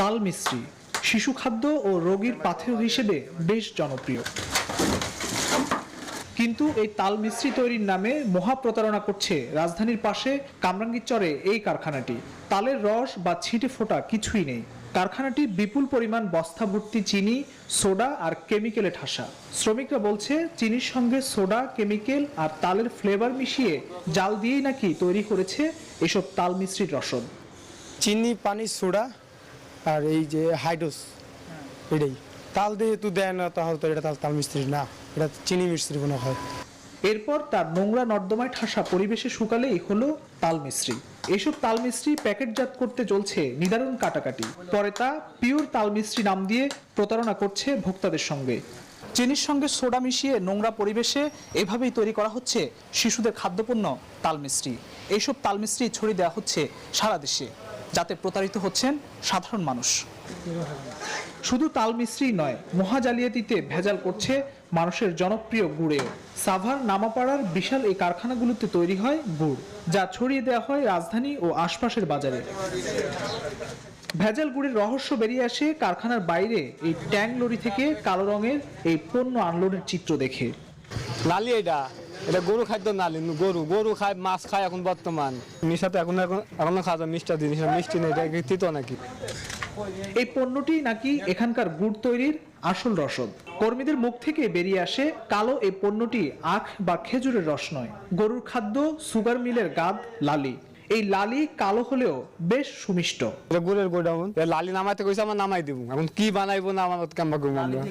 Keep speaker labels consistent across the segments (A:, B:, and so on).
A: তাল মিস্ত্রি শিশু খাদ্য ও রোগীর পাথেয় হিসেবে বেশ জনপ্রিয়। কিন্তু এই তাল মিস্ত্রি তৈরির নামে মহা প্রতারণা করছে রাজধানীর পাশে কামরাঙ্গীরচরে এই কারখানাটি। তালের রস বা ছিটে ফোটা কিছুই নেই। কারখানাটি বিপুল পরিমাণ বস্তা, ভর্তি চিনি, সোডা আর কেমিক্যালে ঠাসা। শ্রমিকরা বলছে, চিনির সঙ্গে সোডা, কেমিক্যাল আর তালের ফ্লেভার মিশিয়ে জাল দিয়েই নাকি তৈরি করেছে এসব তাল মিশ্রির রসদ।
B: চিনি, পানি, সোডা আর এই যে হাইডোস এটাই। তাল যেহেতু দেয় না, তাহলে তো এটা তাল তাল মিস্ত্রি না। এটা চিনি মিস্ত্রি মনে হয়।
A: এরপর তার নোংরা নর্দমায় ঠাসা পরিবেশে শুকালেই হলো তাল মিস্ত্রি এসব তাল মিস্ত্রি প্যাকেটজাত করতে চলছে নিদারুণ কাটাকাটি। পরে তা পিওর তাল মিস্ত্রি নাম দিয়ে প্রতারণা করছে ভোক্তাদের সঙ্গে। চিনির সঙ্গে সোডা মিশিয়ে নোংরা পরিবেশে এভাবেই তৈরি করা হচ্ছে শিশুদের খাদ্যপণ্য তাল মিস্ত্রি এইসব তাল মিস্ত্রি ছড়িয়ে দেওয়া হচ্ছে সারা দেশে। যাতে প্রতারিত হচ্ছেন সাধারণ মানুষ। শুধু তাল মিস্ত্রি নয়, মহাজালিয়াতিতে ভেজাল করছে মানুষের জনপ্রিয় গুড়েও। সাভার নামাপাড়ার বিশাল এই কারখানাগুলোতে তৈরি হয় গুড়, যা ছড়িয়ে দেওয়া হয় রাজধানী ও আশপাশের বাজারে। ভেজাল গুড়ের রহস্য বেরিয়ে আসে কারখানার বাইরে এই ট্যাং লরি থেকে কালো রঙের এই পণ্য আনলোডের চিত্র দেখে।
C: নালি এটা। এটা গরু খাদ্য নালি গরু। গরু খায় মাছ খায় এখন বর্তমান। মিশা তো এখন এখন এখনও খাওয়া মিষ্টা জিনিস মিষ্টি নেই এটা তিতো নাকি?
A: এই পণ্যটি নাকি এখানকার গুড় তৈরির আসল রসদ। কর্মীদের মুখ থেকে বেরিয়ে আসে কালো এই পণ্যটি আখ বা খেজুরের রস নয়। গরুর খাদ্য সুগার মিলের গাদ লালি। এই লালি কালো হলেও বেশ সুমিষ্ট।
C: এটা গুড়ের গোডা লালি নামাইতে কইছে আমার নামাই দিব এখন কি বানাইবো না আমার কেমন আমরা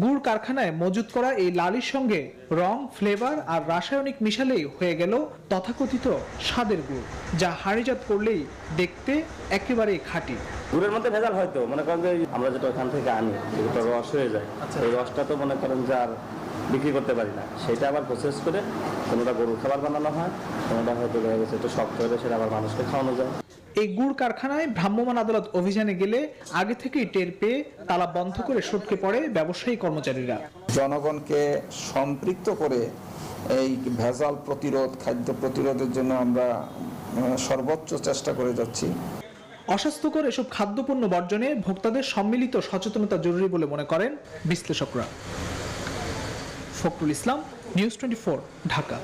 A: গুড় কারখানায় মজুত করা এই লালির সঙ্গে রং ফ্লেভার আর রাসায়নিক মিশালেই হয়ে গেল তথাকথিত স্বাদের গুড় যা হাড়িজাত করলেই দেখতে একেবারেই খাঁটি।
D: গুড়ের মধ্যে ভেজাল হয়তো মনে করেন যে আমরা যেটা ওখান থেকে আনি যেটা রস হয়ে যায় ওই রসটা তো মনে করেন যে আর বিক্রি করতে পারি না। সেটা আবার প্রসেস করে কোনোটা গরুর খাবার বানানো হয় কোনোটা হয়তো দেখা গেছে একটু শক্ত হলে সেটা আবার মানুষকে খাওয়ানো যায়।
A: এই গুড় কারখানায় ভ্রাম্যমাণ আদালত অভিযানে গেলে আগে থেকেই টের পেয়ে তালা বন্ধ করে সটকে পড়ে ব্যবসায়ী কর্মচারীরা।
E: জনগণকে সম্পৃক্ত করে এই ভেজাল প্রতিরোধ খাদ্য প্রতিরোধের জন্য আমরা সর্বোচ্চ চেষ্টা করে যাচ্ছি।
A: অস্বাস্থ্যকর এসব খাদ্যপণ্য বর্জনে ভোক্তাদের সম্মিলিত সচেতনতা জরুরি বলে মনে করেন বিশ্লেষকরা। Fakhrul Islam news twenty Dhaka.